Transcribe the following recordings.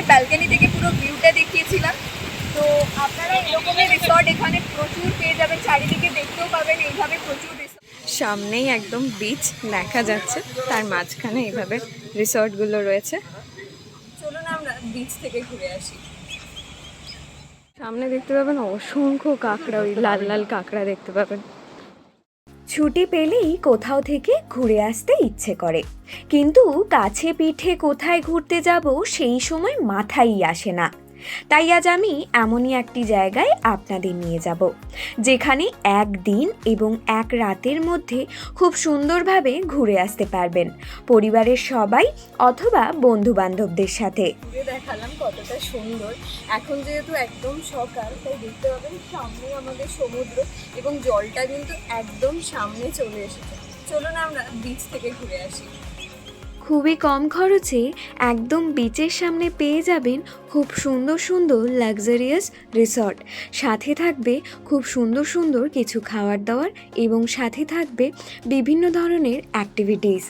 আপনাদেরকে ব্যালকনি থেকে পুরো ভিউটা দেখিয়েছিলাম। তো আপনারা এরকমই রিসর্ট এখানে প্রচুর পেয়ে যাবেন। চারিদিকে দেখতেও পাবেন এইভাবে প্রচুর রিসর্ট সামনেই একদম বিচ দেখা যাচ্ছে। তার মাঝখানে এইভাবে রিসর্টগুলো রয়েছে। চলুন আমরা বিচ থেকে ঘুরে আসি। সামনে দেখতে পাবেন অসংখ্য কাঁকড়া ওই লাল লাল কাঁকড়া দেখতে পাবেন। ছুটি পেলেই কোথাও থেকে ঘুরে আসতে ইচ্ছে করে। কিন্তু কাছে পিঠে কোথায় ঘুরতে যাব সেই সময় মাথায় আসে না। তাই আজ আমি এমনই একটি জায়গায় আপনাদের নিয়ে যাব, যেখানে একদিন এবং এক রাতের মধ্যে খুব সুন্দরভাবে ঘুরে আসতে পারবেন পরিবারের সবাই অথবা বন্ধু বান্ধবদের সাথে দেখালাম কতটা সুন্দর। এখন যেহেতু একদম সকাল, তাই দেখতে পাবেন সামনে আমাদের সমুদ্র এবং জলটা কিন্তু একদম সামনে চলে এসেছে। চলুন আমরা বিচ থেকে ঘুরে আসি। খুবই কম খরচে একদম বিচের সামনে পেয়ে যাবেন খুব সুন্দর সুন্দর লাক্সারিয়াস রিসর্ট সাথে থাকবে খুব সুন্দর সুন্দর কিছু খাওয়ার দাওয়ার এবং সাথে থাকবে বিভিন্ন ধরনের অ্যাক্টিভিটিস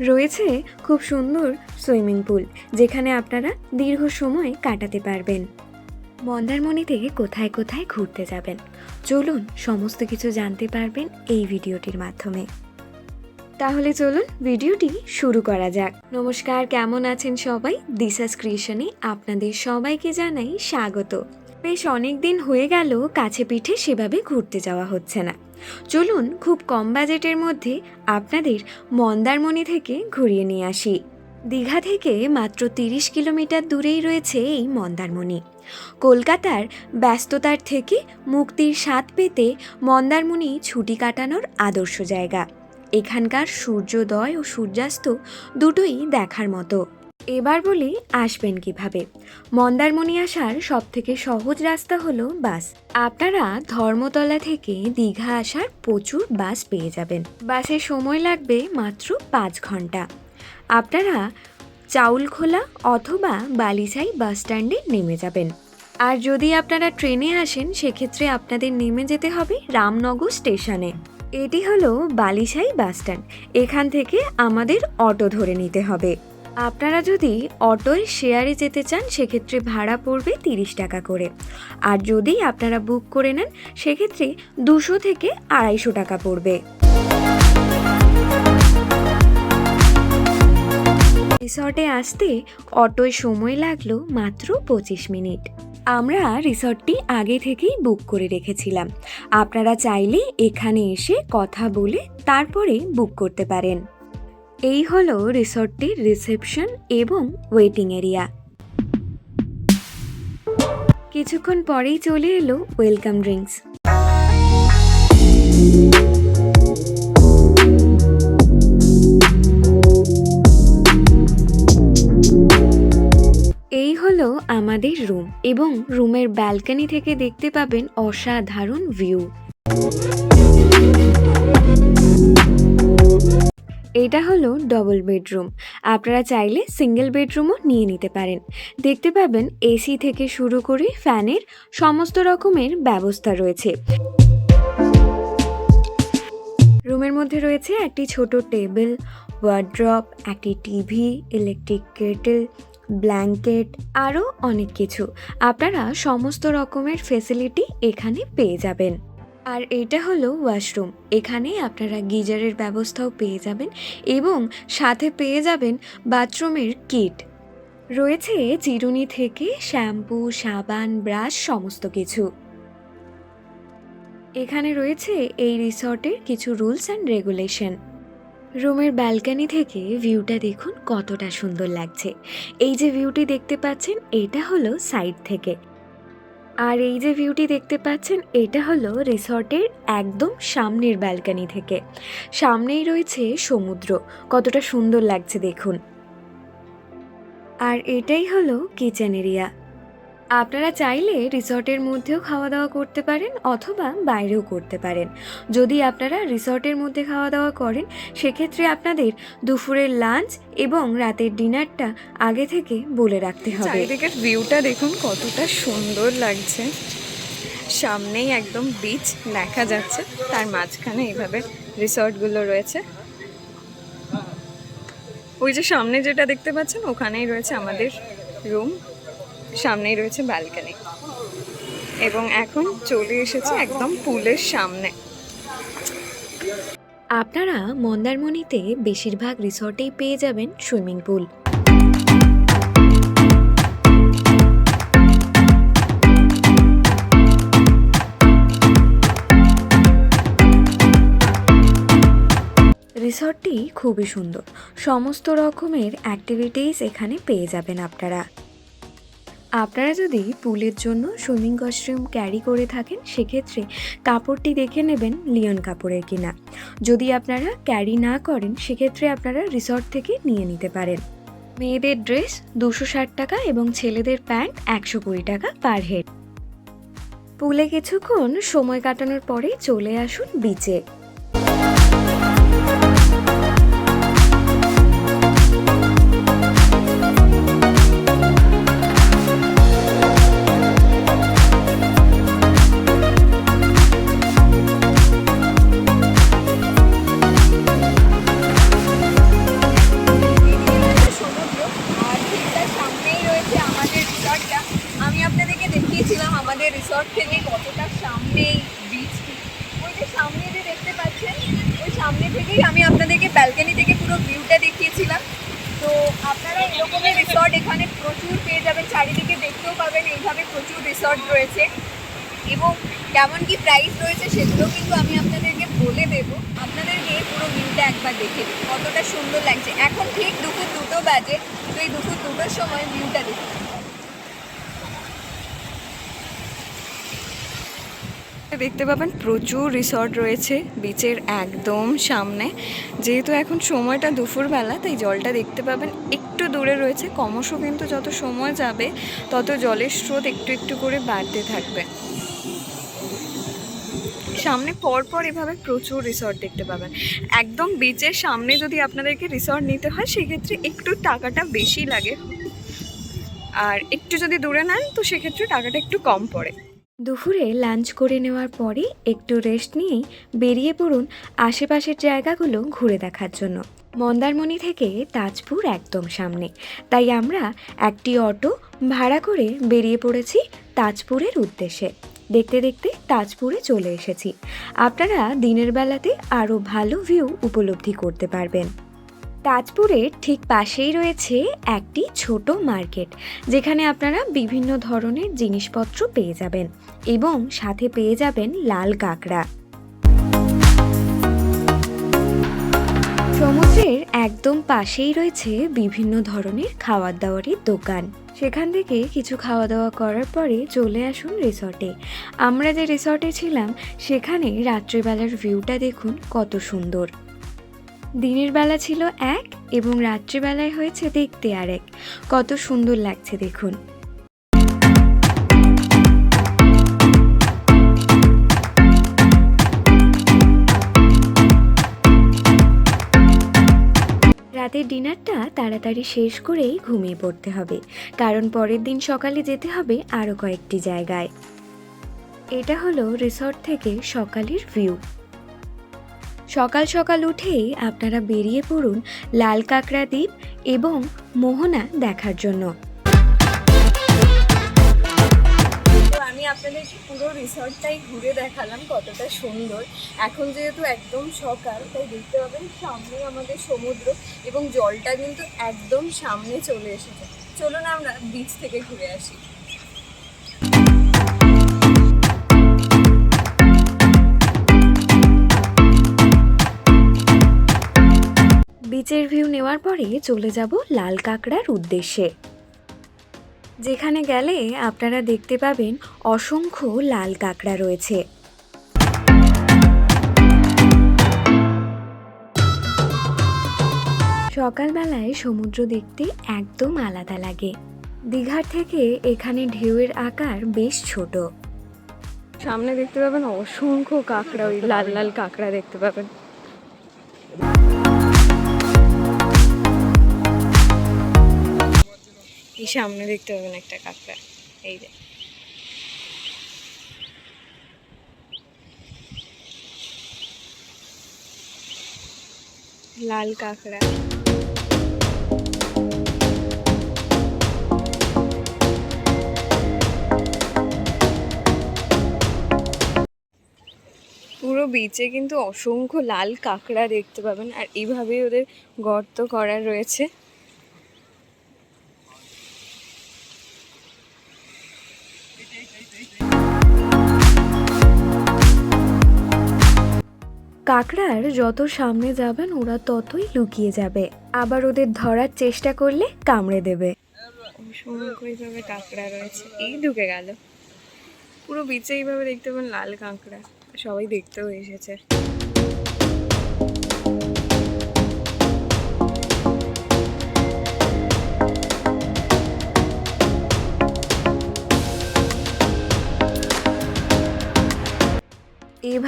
রয়েছে খুব সুন্দর সুইমিং পুল যেখানে আপনারা দীর্ঘ সময় কাটাতে পারবেন। মন্দারমণিতে কোথায় কোথায় ঘুরতে যাবেন? চলুন সমস্ত কিছু জানতে পারবেন এই ভিডিওটির মাধ্যমে। তাহলে চলুন ভিডিওটি শুরু করা যাক। নমস্কার, কেমন আছেন সবাই? দিশাস ক্রিয়েশনে আপনাদের সবাইকে জানাই স্বাগত। বেশ অনেক দিন হয়ে গেল, কাছে পিঠে সেভাবে ঘুরতে যাওয়া হচ্ছে না। চলুন খুব কম বাজেটের মধ্যে আপনাদের মন্দারমণি থেকে ঘুরিয়ে নিয়ে আসি। দীঘা থেকে মাত্র তিরিশ কিলোমিটার দূরেই রয়েছে এই মন্দারমণি। কলকাতার ব্যস্ততার থেকে মুক্তির স্বাদ পেতে মন্দারমণি ছুটি কাটানোর আদর্শ জায়গা। এখানকার সূর্যোদয় ও সূর্যাস্ত দুটোই দেখার মতো। এবার বলি, আসবেন কীভাবে? মন্দারমণি আসার সব থেকে সহজ রাস্তা হলো বাস। আপনারা ধর্মতলা থেকে দীঘা আসার প্রচুর বাস পেয়ে যাবেন। বাসে সময় লাগবে মাত্র পাঁচ ঘণ্টা। আপনারা চাউলখোলা অথবা বালিসাই বাস স্ট্যান্ডে নেমে যাবেন। আর যদি আপনারা ট্রেনে আসেন, সেক্ষেত্রে আপনাদের নেমে যেতে হবে রামনগর স্টেশনে। এটি হলো বালিসাই বাসস্ট্যান্ড এখান থেকে আমাদের অটো ধরে নিতে হবে। আপনারা যদি অটোয় শেয়ারে যেতে চান, সেক্ষেত্রে ভাড়া পড়বে তিরিশ টাকা করে। আর যদি আপনারা বুক করে নেন, সেক্ষেত্রে দুশো থেকে আড়াইশো টাকা পড়বে। রিসর্টে আসতে অটোয় সময় লাগল মাত্র পঁচিশ মিনিট। আমরা রিসর্টটি আগে থেকেই বুক করে রেখেছিলাম। আপনারা চাইলে এখানে এসে কথা বলে তারপরে বুক করতে পারেন। এই হল রিসর্টটির রিসেপশন এবং ওয়েটিং এরিয়া। কিছুক্ষণ পরেই চলে এলো ওয়েলকাম ড্রিঙ্কস। আমাদের রুম এবং রুমের ব্যালকনি থেকে দেখতে পাবেন অসাধারণ ভিউ এটা হলো ডবল বেডরুম আপনারা চাইলে সিঙ্গেল বেডরুমও নিয়ে নিতে পারেন। দেখতে পাবেন এসি থেকে শুরু করে ফ্যানের সমস্ত রকমের ব্যবস্থা রয়েছে। রুমের মধ্যে রয়েছে একটি ছোট টেবিল ওয়ার্ড্রপ একটি টিভি ইলেকট্রিক কেটেল ব্ল্যাঙ্কেট আরও অনেক কিছু। আপনারা সমস্ত রকমের ফেসিলিটি এখানে পেয়ে যাবেন। আর এটা হলো ওয়াশরুম এখানে আপনারা গিজারের ব্যবস্থাও পেয়ে যাবেন এবং সাথে পেয়ে যাবেন বাথরুমের কিট রয়েছে চিরুনি থেকে শ্যাম্পু সাবান ব্রাশ সমস্ত কিছু। এখানে রয়েছে এই রিসর্টের কিছু রুলস অ্যান্ড রেগুলেশন রুমের ব্যালকনি থেকে ভিউটা দেখুন কতটা সুন্দর লাগছে। এই যে ভিউটি দেখতে পাচ্ছেন, এটা হলো সাইড থেকে। আর এই যে ভিউটি দেখতে পাচ্ছেন, এটা হলো রিসর্টের একদম সামনের ব্যালকনি থেকে। সামনেই রয়েছে সমুদ্র, কতটা সুন্দর লাগছে দেখুন। আর এটাই হলো কিচেন এরিয়া। আপনারা চাইলে রিসর্টের মধ্যেও খাওয়া দাওয়া করতে পারেন অথবা বাইরেও করতে পারেন। যদি আপনারা রিসর্টের মধ্যে খাওয়া দাওয়া করেন, সেক্ষেত্রে আপনাদের দুপুরের লাঞ্চ এবং রাতের ডিনারটা আগে থেকে বলে রাখতে হবে। ভিউটা দেখুন, কতটা সুন্দর লাগছে। সামনেই একদম বিচ দেখা যাচ্ছে, তার মাঝখানে এইভাবে রিসর্টগুলো রয়েছে। ওই যে সামনে যেটা দেখতে পাচ্ছেন, ওখানেই রয়েছে আমাদের রুম সামনেই রয়েছে ব্যালকানি। এবং এখন চলে এসেছে একদম পুলের সামনে। আপনারা মন্দারমণিতে বেশিরভাগ রিসর্টেই পেয়ে যাবেন সুইমিং পুল। রিসর্টটি খুবই সুন্দর। সমস্ত রকমের অ্যাক্টিভিটিস এখানে পেয়ে যাবেন আপনারা। আপনারা যদি পুলের জন্য সুইমিং কস্টিউম ক্যারি করে থাকেন, সেক্ষেত্রে কাপড়টি দেখে নেবেন লিওন কাপড়ের কিনা। যদি আপনারা ক্যারি না করেন, সেক্ষেত্রে আপনারা রিসর্ট থেকে নিয়ে নিতে পারেন। মেয়েদের ড্রেস দুশো ষাট টাকা এবং ছেলেদের প্যান্ট একশো কুড়ি টাকা পার হেড। পুলে কিছুক্ষণ সময় কাটানোর পরে চলে আসুন বিচে। সামনে থেকেই আমি আপনাদেরকে ব্যালকনি থেকে পুরো ভিউটা দেখিয়েছিলাম। তো আপনারা এরকমের রিসর্ট এখানে প্রচুর পেয়ে যাবেন। চারিদিকে দেখতেও পাবেন, এইভাবে প্রচুর রিসর্ট রয়েছে। এবং কেমন কি প্রাইস রয়েছে সেগুলো কিন্তু আমি আপনাদেরকে বলে দেব। আপনাদেরকে পুরো ভিউটা একবার দেখে দিই কতটা সুন্দর লাগছে। এখন ঠিক দুপুর দুটো বাজে, তো এই দুপুর দুটোর সময় ভিউটা দেখুন। দেখতে পাবেন, প্রচুর রিসর্ট রয়েছে বিচের একদম সামনে। যেহেতু এখন সময়টা দুপুরবেলা, তাই জলটা দেখতে পাবেন, একটু দূরে রয়েছে, ক্রমশ কিন্তু যত সময় যাবে, তত জলের স্রোত একটু একটু করে বাড়তে থাকবে। সামনে পর পর এভাবে প্রচুর রিসর্ট দেখতে পাবেন। একদম বিচের সামনে যদি আপনাদেরকে রিসর্ট নিতে হয়, সেক্ষেত্রে একটু টাকাটা বেশি লাগে। আর একটু যদি দূরে নেন, তো সেক্ষেত্রে টাকাটা একটু কম পড়ে। দুপুরে লাঞ্চ করে নেওয়ার পরে একটু রেস্ট নিয়েই বেরিয়ে পড়ুন আশেপাশের জায়গাগুলো ঘুরে দেখার জন্য। মন্দারমণি থেকে তাজপুর একদম সামনে। তাই আমরা একটি অটো ভাড়া করে বেরিয়ে পড়েছি তাজপুরের উদ্দেশ্যে। দেখতে দেখতে তাজপুরে চলে এসেছি। আপনারা দিনের বেলাতে আরও ভালো ভিউ উপলব্ধি করতে পারবেন। তাজপুরের ঠিক পাশেই রয়েছে একটি ছোট মার্কেট, যেখানে আপনারা বিভিন্ন ধরনের জিনিসপত্র পেয়ে যাবেন এবং সাথে পেয়ে যাবেন লাল কাঁকড়া। সমুদ্রের একদম পাশেই রয়েছে বিভিন্ন ধরনের খাওয়ার দাওয়ারের দোকান। সেখান থেকে কিছু খাওয়া দাওয়া করার পরে চলে আসুন রিসর্টে। আমরা যে রিসর্টে ছিলাম, সেখানে রাত্রিবেলার ভিউটা দেখুন কত সুন্দর। দিনের বেলা ছিল এক এবং রাত্রিবেলায় হয়েছে দেখতে আর এক কত সুন্দর লাগছে দেখুন। রাতের ডিনারটা তাড়াতাড়ি শেষ করেই ঘুমিয়ে পড়তে হবে, কারণ পরের দিন সকালে যেতে হবে আরও কয়েকটি জায়গায়। এটা হলো রিসর্ট থেকে সকালের ভিউ। সকাল সকাল উঠেই আপনারা বেরিয়ে পড়ুন লাল কাঁকড়া দ্বীপ এবং মোহনা দেখার জন্য। আমি আপনাদেরকে পুরো রিসর্টটাই ঘুরে দেখালাম, কতটা সুন্দর। এখন যেহেতু একদম সকাল, তাই দেখতে পাবেন সামনে আমাদের সমুদ্র এবং জলটা কিন্তু একদম সামনে চলে এসেছে। চলুন আমরা বিচ থেকে ঘুরে আসি। বিচের ভিউ নেওয়ার পরে চলে যাব লাল কাঁকড়ার উদ্দেশ্যে। যেখানে গেলে আপনারা দেখতে পাবেন অসংখ্য লাল কাঁকড়া রয়েছে। সকালবেলায় সমুদ্র দেখতে একদম আলাদা লাগে। দীঘার থেকে এখানে ঢেউয়ের আকার বেশ ছোট। সামনে দেখতে পাবেন অসংখ্য কাঁকড়া, ওই লাল লাল কাঁকড়া দেখতে পাবেন। এই সামনে দেখতে পাবেন একটা কাঁকড়া এই যে। লাল কাঁকড়া। পুরো বিচে কিন্তু অসংখ্য লাল কাঁকড়া দেখতে পাবেন, আর এইভাবেই ওদের গর্ত করা রয়েছে। কাঁকড়ার যত সামনে যাবেন, ওরা ততই লুকিয়ে যাবে। আবার ওদের ধরার চেষ্টা করলে কামড়ে দেবে। কাঁকড়া রয়েছে। এই ঢুকে গেল। পুরো বিচে এইভাবে দেখতে পাবেন লাল কাঁকড়া। সবাই দেখতেও এসেছে।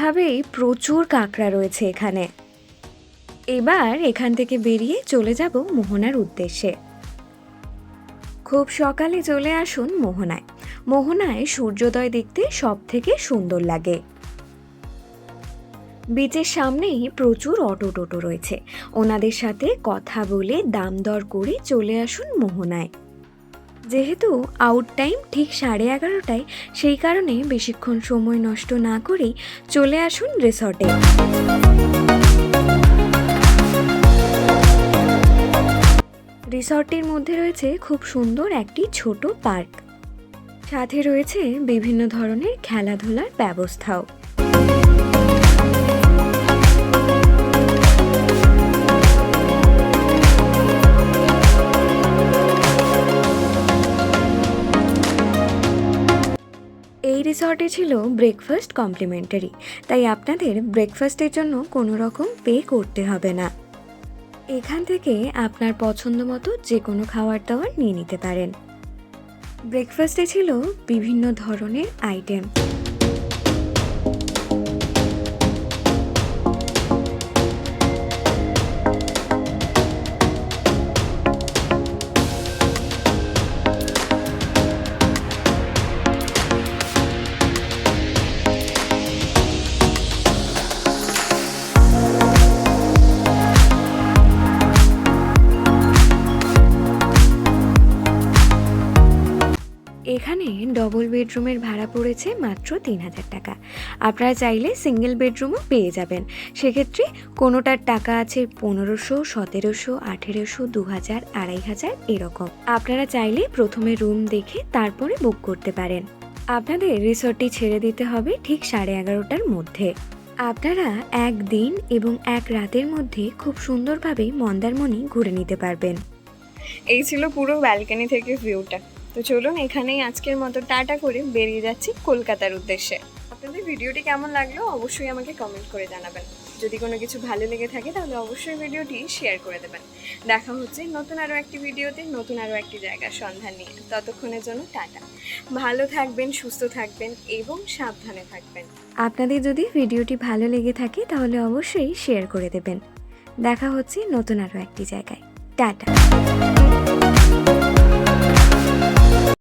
এভাবেই প্রচুর কাঁকড়া রয়েছে এখানে। এবার এখান থেকে বেরিয়ে চলে যাব মোহনার উদ্দেশ্যে। খুব সকালে চলে আসুন মোহনায়। মোহনায় সূর্যোদয় দেখতে সব থেকে সুন্দর লাগে। বিচের সামনেই প্রচুর অটো টোটো রয়েছে। ওনাদের সাথে কথা বলে দাম দর করে চলে আসুন মোহনায়। যেহেতু আউট টাইম ঠিক সাড়ে এগারোটায়, সেই কারণে বেশিক্ষণ সময় নষ্ট না করেই চলে আসুন রিসর্টে রিসর্টের মধ্যে রয়েছে খুব সুন্দর একটি ছোট পার্ক সাথে রয়েছে বিভিন্ন ধরনের খেলাধুলার ব্যবস্থাও। রিসর্টে ছিল ব্রেকফাস্ট কমপ্লিমেন্টারি তাই আপনাদের ব্রেকফাস্টের জন্য কোনো রকম পে করতে হবে না। এখান থেকে আপনার পছন্দ মতো যে কোনো খাবার দাবার নিয়ে নিতে পারেন। ব্রেকফাস্টে ছিল বিভিন্ন ধরনের আইটেম ডবল বেডরুমের ভাড়া পড়েছে মাত্র তিন হাজার টাকা। আপনারা চাইলে সিঙ্গেল বেডরুমও পেয়ে যাবেন। সেক্ষেত্রে কোনোটার টাকা আছে পনেরোশো, সতেরোশো, আঠেরোশো, দু হাজার, আড়াই হাজার এরকম। আপনারা চাইলে প্রথমে রুম দেখে তারপরে বুক করতে পারেন। আপনাদের রিসর্টটি ছেড়ে দিতে হবে ঠিক সাড়ে এগারোটার মধ্যে। আপনারা একদিন এবং এক রাতের মধ্যে খুব সুন্দরভাবে মন্দারমণি ঘুরে নিতে পারবেন। এই ছিল পুরো ব্যালকনি থেকে ভিউটা তো চলুন এখানেই আজকের মতো টাটা করে বেরিয়ে যাচ্ছি কলকাতার উদ্দেশ্যে। আপনাদের ভিডিওটি কেমন লাগল অবশ্যই আমাকে কমেন্ট করে জানাবেন। যদি কোনো কিছু ভালো লেগে থাকে তাহলে অবশ্যই ভিডিওটি শেয়ার করে দেবেন। দেখা হচ্ছে নতুন আরও একটি ভিডিওতে, নতুন আরও একটি জায়গার সন্ধান নিয়ে। ততক্ষণের জন্য টাটা। ভালো থাকবেন, সুস্থ থাকবেন এবং সাবধানে থাকবেন। আপনাদের যদি ভিডিওটি ভালো লেগে থাকে তাহলে অবশ্যই শেয়ার করে দেবেন। দেখা হচ্ছে নতুন আরও একটি জায়গায়। টাটা।